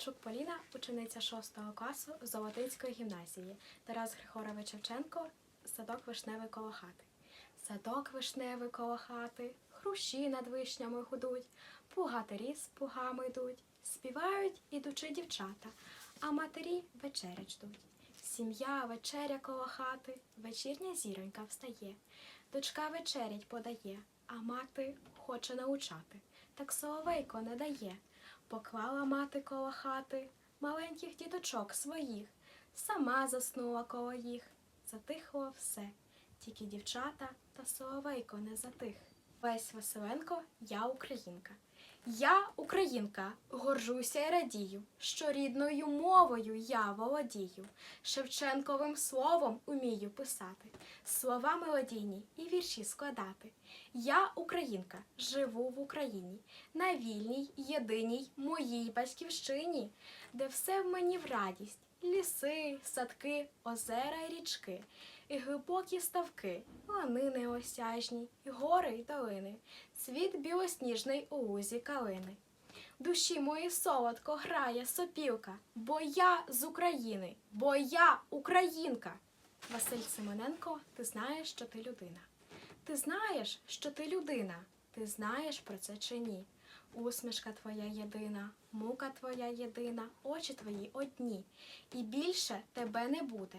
Янчук Поліна, учениця 6 класу Золотинської гімназії. Тарас Григорович Шевченко, садок вишневий коло хати. Садок вишневий коло хати, хрущі над вишнями гудуть, пугатирі з пугами йдуть, співають ідучи дівчата, а матері вечерять ждуть. Сім'я вечеря коло хати, вечірня зіронька встає. Дочка вечерять подає, а мати хоче научати. Так соловейко не дає. Поклала мати коло хати маленьких діточок своїх, сама заснула коло їх. Затихло все, тільки дівчата та соловейко не затих. Весь Василенко, я українка. Я українка, горжуся і радію, що рідною мовою я володію, Шевченковим словом умію писати, слова мелодійні і вірші складати. Я українка, живу в Україні, на вільній, єдиній моїй батьківщині, де все в мені в радість, ліси, садки, озера й річки, і глибокі ставки, ланини осяжні, і гори й долини, цвіт білосніжний у лузі калини. Душі мої солодко грає сопілка, бо я з України, бо я українка. Василь Симоненко, ти знаєш, що ти людина. Ти знаєш, що ти людина. Ти знаєш про це чи ні? Усмішка твоя єдина, мука твоя єдина, очі твої одні, і більше тебе не буде.